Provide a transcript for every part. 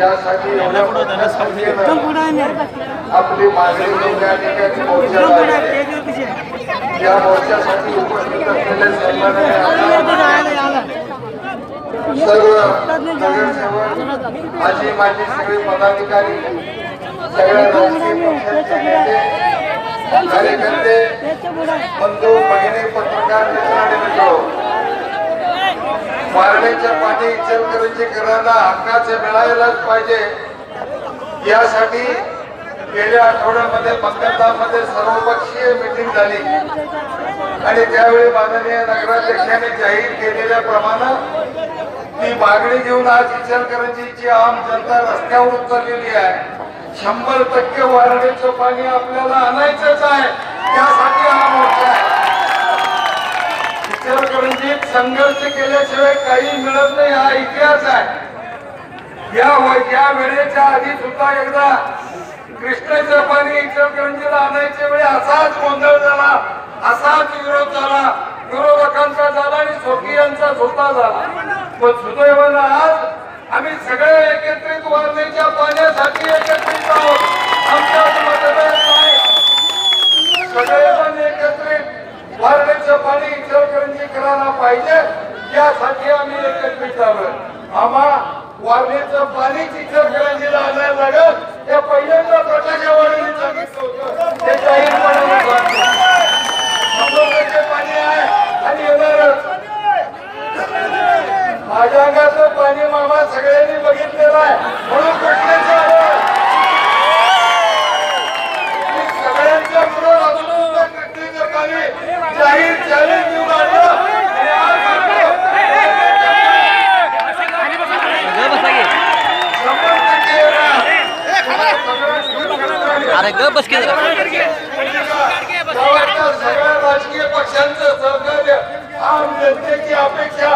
यासाठी एवढ्या मोठ्या संख्येनं एकदम पुढे आहे एकदम आहे. एक सगळे पदाधिकारी सगळ्या कार्यकर्ते. बंधू भगिनी पत्रकार मित्र. आणि पाठी मारण्याच्या पाणी इचलकरंजीकरांना हक्काचे मिळायलाच पाहिजे. यासाठी गेल्या आठवड्यामध्ये मतदारामध्ये सर्वपक्षीय मिटिंग झाली. आणि त्यावेळी माननीय नगराध्यक्षांनी जाहीर केलेल्या प्रमाणे ती मागणी घेऊन आज इचलकरंजीची आम जनता रस्त्यावर उतरलेली आहे. शंभर टक्के वारणीचं पाणी आपल्याला आणायचंच आहे. त्यासाठी हा मोर्चा आहे इचलकरंजीत संघर्ष केल्याशिवाय काही मिळत नाही. हा इतिहास आहे. या व- या वेळेच्या आधी सुद्धा एकदा कृष्णेचं पाणी इचलकरंजीला आणायच्या वेळी असाच गोंधळ झाला असाच विरोध झाला. विरोधकांचा झाला आणि स्वकीयांचा सुद्धा झाला. पण सुदैवानं आज आम्ही सगळे एकत्रित वारण्याच्या पाण्यासाठी एकत्रित आहोत. आमच्या मतदार नाही एकत्रित वारण्याचं पाणी इचलकरंजी पाहिजे यासाठी आम्ही एकत्रित आहोत आम्हा वारण्याचं पाणी इचलकरंजीला आणायला लागत. हे पहिल्यांदा प्रकाशावाडीने सांगितलं होतं. ते जाहीरपणाने सांगतो शंभर टक्के पाणी आहे आणि येणारच माझ्या अंगातलं पाणी मामा सगळ्यांनी बघितलेलं आहे म्हणून कुठलेच आलं सगळ्यांच्या विरोध अजून सुद्धा कृष्णेचं पाणी जाहीर चॅलेंज देऊन आणलं आणि आज शंभर टक्के येणार. अरे ग बस की सगळ्या राजकीय पक्षांचं सहकार्य आम जनतेची अपेक्षा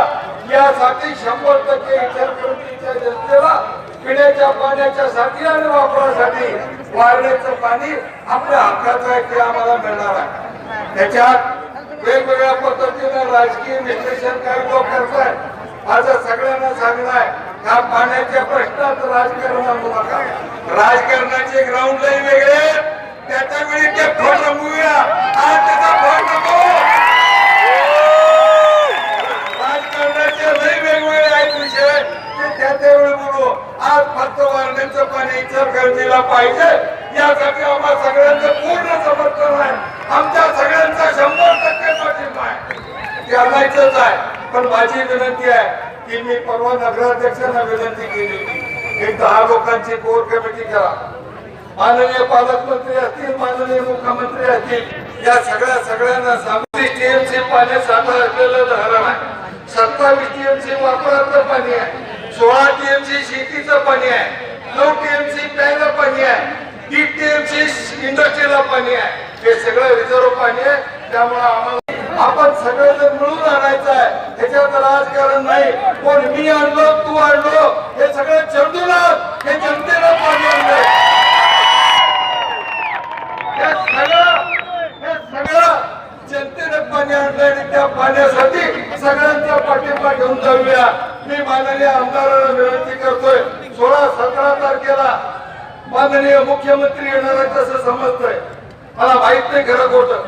यासाठी शंभर टक्के इचलकरंजीच्या जनतेला पिण्याच्या पाण्याच्या साठी आणि वापरासाठी वारण्याचं पाणी आपल्या हक्काचं आहे ते आम्हाला मिळणार आहे. त्याच्यात वेगवेगळ्या पद्धतीनं राजकीय विश्लेषण काही लोक करतायत माझं सगळ्यांना सांगणं आहे ह्या पाण्याच्या प्रश्नात राजकारण आणू नका राजकारणाचे ग्राउंड लाईन वेगळे त्याच्या वेळी ते फोन रंगवूया आज त्याचा फोन नको राजकारणाचे लई वेगवेगळे आहेत विषय. ते त्या त्यावेळी बोलू आज फक्त वारण्याचं पाणी इचलकरंजीला पाहिजे. यासाठी आम्हा सगळ्यांचं पूर्ण समर्थन आहे. आमच्या सगळ्यांचा शंभर टक्के पाठिंबा आहे. ते आणायचंच आहे. पण माझी विनंती आहे की मी परवा नगराध्यक्षांना विनंती केली. एक दहा लोकांची कोर कमिटी करा. माननीय पालकमंत्री असतील माननीय मुख्यमंत्री असतील या सगळ्या सगळ्यांना सांगली टीएमसी पाणी साठा असलेलं धरण आहे. सत्तावीस टीएमसी वापराचं पाणी आहे. सोळा टीएमसी शेतीचं पाणी आहे. नऊ टीएमसी प्यायला पाणी आहे. तीन टीएमसी इंडस्ट्रीला पाणी आहे. हे सगळं रिझर्व पाणी आहे. त्यामुळे आम्हाला आपण सगळेजण मिळून आणायचं आहे. ह्याच्यात राजकारण नाही. कोण मी आणलो तू आणलो हे सगळं चंदूनाथ हे जनतेला पाणी हे सगळं हे सगळं जनतेने पाणी आणलं आणि त्या पाण्यासाठी सगळ्यांचा पाठिंबा घेऊन जाऊया. मी माननीय आमदारांना विनंती करतोय सोळा सतरा तारखेला माननीय मुख्यमंत्री येणार आहेत तसं समजतंय. मला माहीत नाही खरं खोटं.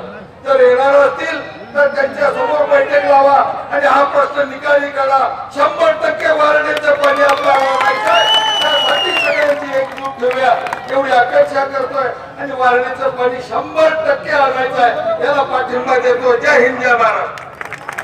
जर येणार असतील तर त्यांच्यासमोर बैठक लावा आणि हा प्रश्न निकाली काढा. शंभर टक्के वारण्याचं पाणी आपल्याला आणायचंय त्यासाठी सगळ्यांची एकजूट ठेवूया. एवढी अपेक्षा करतोय आणि वारण्याचं पाणी शंभर टक्के आणायचं आहे. याला पाठिंबा देतो. जय हिंद जय महाराष्ट्र